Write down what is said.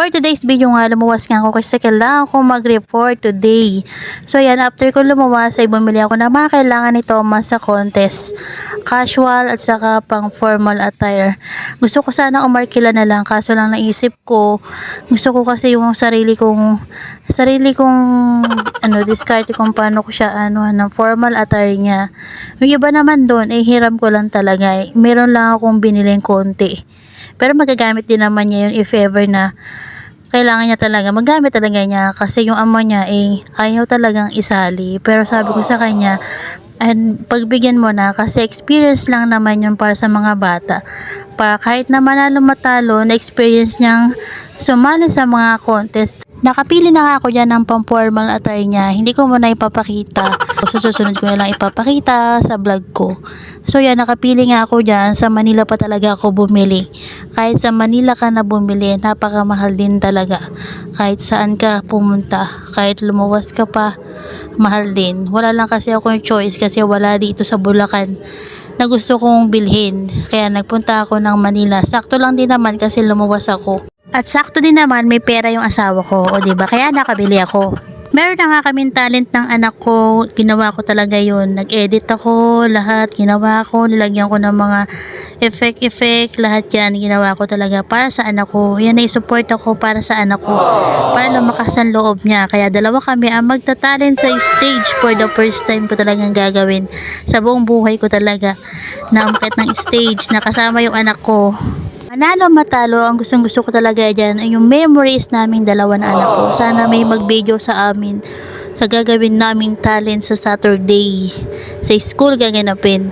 For today's video nga, lumuwas nga ako kasi kailangan ko mag-report today. So yan, after ko lumuwas ay bumili ako ng mga kailangan ni Thomas sa contest. Casual at saka pang formal attire. Gusto ko sana umarkila na lang kaso lang naisip ko, gusto ko kasi yung sarili kong sarili kong ano, discard kung paano ko siya ano, ng formal attire niya. Yung iba naman doon, eh hiram ko lang talaga. Eh. Meron lang akong biniling konti. Pero magagamit din naman niya yun if ever na kailangan niya talaga, magamit talaga niya kasi yung amo niya eh ayaw talagang isali. Pero sabi ko sa kanya, and pagbigyan mo na kasi experience lang naman yun para sa mga bata. Pa, kahit na manalo matalo, na experience niyang sumali sa mga contest. Nakapili na nga ako dyan ng pang-formal attire niya. Hindi ko muna ipapakita. So, susunod ko na lang ipapakita sa vlog ko. So yan, nakapili nga ako dyan. Sa Manila pa talaga ako bumili. Kahit sa Manila ka na bumili, napakamahal din talaga. Kahit saan ka pumunta, kahit lumuwas ka pa, mahal din. Wala lang kasi ako yung choice kasi wala dito sa Bulacan na gusto kong bilhin. Kaya nagpunta ako ng Manila. Sakto lang din naman kasi lumuwas ako. At sakto din naman may pera yung asawa ko, o 'di ba? Kaya nakabili ako. Meron na nga kaming talent ng anak ko. Ginawa ko talaga yun. Nag-edit ako, lahat ginawa ko. Nilagyan ko ng mga effect-effect, lahat yan ginawa ko talaga para sa anak ko. Yan ay support ako para sa anak ko. Para lumakas ang loob niya. Kaya dalawa kami ang magta-talent sa stage for the first time ko talagang gagawin. Sa buong buhay ko talaga. Naamkat ng stage, nakasama yung anak ko. Manalo matalo, ang gustong gusto ko talaga dyan ay yung memories naming dalawa na anak ko. Sana may mag-video sa amin sa gagawin naming talent sa Saturday. Sa school gaganapin.